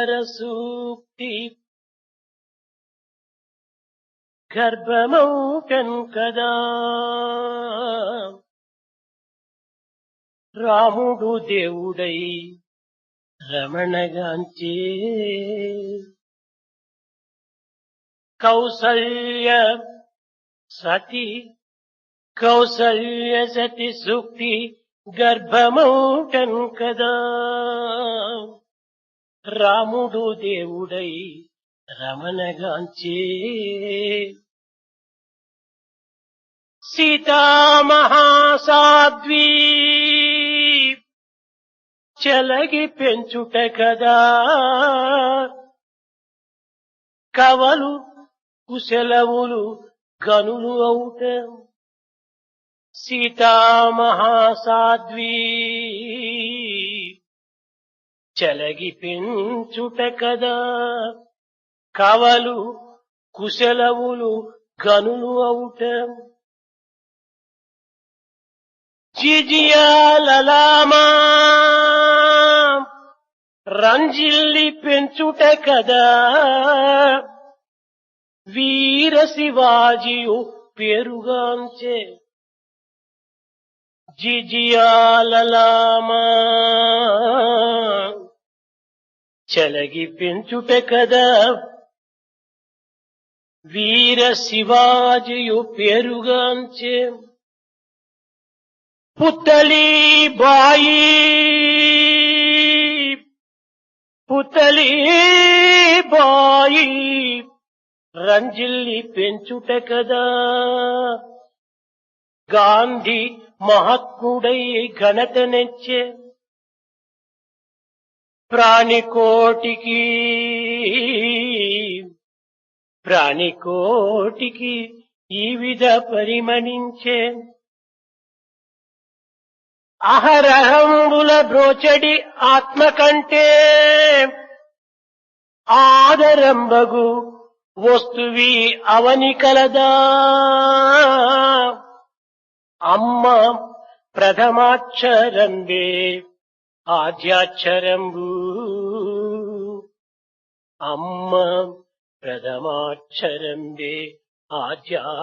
వాత్సల్యవరసూక్తి గర్భమౌకన్ కదా రాముడు దేవుడై రమణగాంచే కౌసల్య సతి కౌసల్య సతి సూక్తి గర్భమౌటం కదా రాముడు దేవుడై రమణగాంచే. సీతామహాసాద్వీ చెలగి పెంచుట కదా. కవలు కుశలవులు గనులు అవుట. సీతామహాసాద్వీ చెలగి పెంచుట కదా. కవలు కుశలవులు గనులు అవుట. జిజియాలలామా రంజిల్లి పెంచుట కదా. వీర శివాజియు పేరుగాంచే. జిజియాలలామా చలగి పెంచుట కదా వీర శివాజయు పేరుగాంచే పుత్తలి బాయి పుత్తలి బాయి రంజిల్లి పెంచుట కదా గాంధీ మహాత్ముడై ఘనత నెచ్చే ప్రాణికోటికి. ప్రాణికోటికి ఈ విధ పరిమణించే అహరహంబుల బ్రోచడి ఆత్మ కంటే ఆదరంబగు వస్తువి అవని కలదా. అమ్మ ప్రథమాక్షరంబే. ఆద్యాక్షరంబు అమ్మ ప్రథమాక్షరంబే ఆద్యాక్షరంబు.